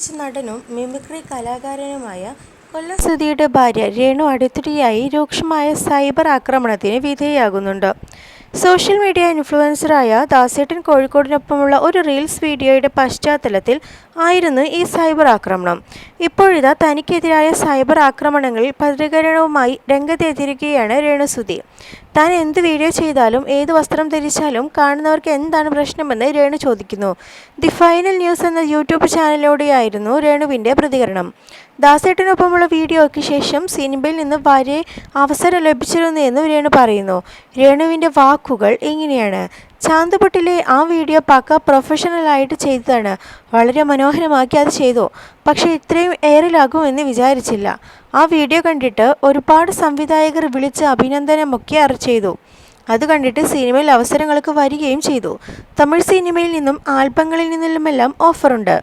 മികച്ച നടനും മിമിക്രി കലാകാരനുമായ കൊല്ലം സുധിയുടെ ഭാര്യ രേണു അടുത്തിടെയായി രൂക്ഷമായ സൈബർ ആക്രമണത്തിന് വിധേയയാകുന്നുണ്ട്. സോഷ്യൽ മീഡിയ ഇൻഫ്ലുവൻസറായ ദാസേട്ടൻ കോഴിക്കോടിനൊപ്പമുള്ള ഒരു റീൽസ് വീഡിയോയുടെ പശ്ചാത്തലത്തിൽ ആയിരുന്നു ഈ സൈബർ ആക്രമണം. ഇപ്പോഴിതാ തനിക്കെതിരായ സൈബർ ആക്രമണങ്ങളിൽ പ്രതികരണവുമായി രംഗത്തെത്തിയിരിക്കുകയാണ് രേണുസുധി താൻ എന്ത് വീഡിയോ ചെയ്താലും ഏത് വസ്ത്രം ധരിച്ചാലും കാണുന്നവർക്ക് എന്താണ് പ്രശ്നമെന്ന് രേണു ചോദിക്കുന്നു. ദി ഫൈനൽ ന്യൂസ് എന്ന യൂട്യൂബ് ചാനലിലൂടെയായിരുന്നു രേണുവിന്റെ പ്രതികരണം. ദാസേട്ടനൊപ്പമുള്ള വീഡിയോയ്ക്ക് ശേഷം സിനിമയിൽ നിന്ന് ഭാര്യയെ അവസരം ലഭിച്ചിരുന്നു എന്ന് രേണു പറയുന്നു. രേണുവിന്റെ വാക്കുകൾ ഇങ്ങനെയാണ്. ചാന്തുപട്ടിലെ ആ വീഡിയോ പക്ക പ്രൊഫഷണലായിട്ട് ചെയ്തതാണ്. വളരെ മനോഹരമാക്കി അത് ചെയ്തു. പക്ഷേ ഇത്രയും എയറിലാകുമെന്ന് വിചാരിച്ചില്ല. ആ വീഡിയോ കണ്ടിട്ട് ഒരുപാട് സംവിധായകർ വിളിച്ച് അഭിനന്ദനമൊക്കെ അറി ചെയ്തു. അത് കണ്ടിട്ട് സിനിമയിൽ അവസരങ്ങൾക്ക് വരികയും ചെയ്തു. തമിഴ് സിനിമയിൽ നിന്നും ആൽബങ്ങളിൽ നിന്നുമെല്ലാം ഓഫറുണ്ട്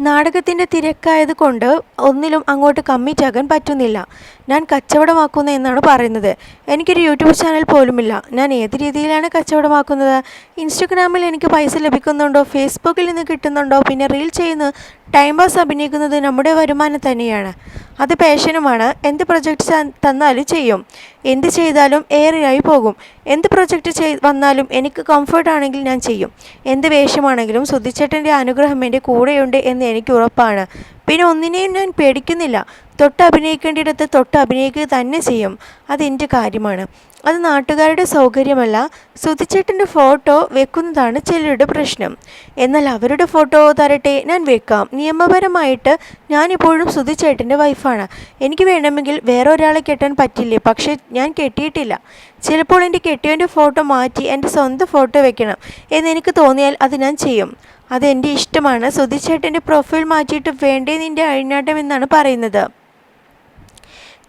നാടകത്തിന്റെ തിരക്കായത് കൊണ്ട് ഒന്നിലും അങ്ങോട്ട് കമ്മിറ്റ് ആകാൻ പറ്റുന്നില്ല. ഞാൻ കച്ചവടമാക്കുന്നു എന്നാണ് പറയുന്നത്. എനിക്കൊരു യൂട്യൂബ് ചാനൽ പോലുമില്ല. ഞാൻ ഏത് രീതിയിലാണ് കച്ചവടമാക്കുന്നത്? ഇൻസ്റ്റഗ്രാമിൽ എനിക്ക് പൈസ ലഭിക്കുന്നുണ്ടോ? ഫേസ്ബുക്കിൽ നിന്ന് കിട്ടുന്നുണ്ടോ? പിന്നെ റീൽ ചെയ്യുന്ന ടൈം പാസ് അഭിനയിക്കുന്നത് നമ്മുടെ വരുമാനം തന്നെയാണ്. അത് പാഷനുമാണ്. എന്ത് പ്രൊജക്റ്റ് തന്നാലും ചെയ്യും. എന്ത് ചെയ്താലും ഏറെയായി പോകും. എന്ത് പ്രൊജക്റ്റ് ചെയ് വന്നാലും എനിക്ക് കംഫർട്ട് ആണെങ്കിൽ ഞാൻ ചെയ്യും. എന്ത് വേഷമാണെങ്കിലും സുധിച്ചേട്ടന്റെ അനുഗ്രഹം എന്റെ കൂടെയുണ്ട് എന്ന് എനിക്ക് ഉറപ്പാണ്. പിന്നെ ഒന്നിനെയും ഞാൻ പേടിക്കുന്നില്ല. തൊട്ട് അഭിനയിക്കേണ്ടിടത്ത് തൊട്ട് അഭിനയിക്കുക തന്നെ ചെയ്യും. അതെന്റെ കാര്യമാണ്. അത് നാട്ടുകാരുടെ സൗകര്യമല്ല. സുധിച്ചേട്ടന്റെ ഫോട്ടോ വെക്കുന്നതാണ് ചിലരുടെ പ്രശ്നം. എന്നാൽ അവരുടെ ഫോട്ടോ തരട്ടെ ഞാൻ വെക്കാം. നിയമപരമായിട്ട് ഞാനിപ്പോഴും സുധിച്ചേട്ടന്റെ വൈഫാണ്. എനിക്ക് വേണമെങ്കിൽ വേറെ ഒരാളെ കെട്ടാൻ പറ്റില്ലേ? പക്ഷേ ഞാൻ കെട്ടിയിട്ടില്ല. ചിലപ്പോൾ എന്റെ കെട്ടിയവന്റെ ഫോട്ടോ മാറ്റി എന്റെ സ്വന്തം ഫോട്ടോ വെക്കണം എന്നെനിക്ക് തോന്നിയാൽ അത് ഞാൻ ചെയ്യും. അതെന്റെ ഇഷ്ടമാണ്. സുധിച്ചേട്ടന്റെ പ്രൊഫൈൽ മാറ്റിയിട്ട് വേണ്ടേ നിന്റെ അഴിഞ്ഞാട്ടം എന്നാണ് പറയുന്നത്.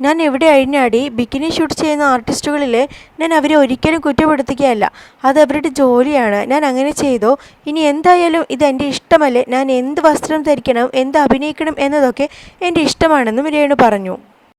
ഞാൻ എവിടെ അഴിഞ്ഞാടി? ബിക്കിനി ഷൂട്ട് ചെയ്യുന്ന ആർട്ടിസ്റ്റുകളിൽ ഞാൻ അവരെ ഒരിക്കലും കുറ്റപ്പെടുത്തുകയല്ല. അത് അവരുടെ ജോലിയാണ്. ഞാൻ അങ്ങനെ ചെയ്തോ. ഇനി എന്തായാലും ഇത് എന്റെ ഇഷ്ടമല്ലേ? ഞാൻ എന്ത് വസ്ത്രം ധരിക്കണം? എന്ത് അഭിനയിക്കണം എന്നതൊക്കെ എന്റെ ഇഷ്ടമാണെന്നും രേണു പറഞ്ഞു.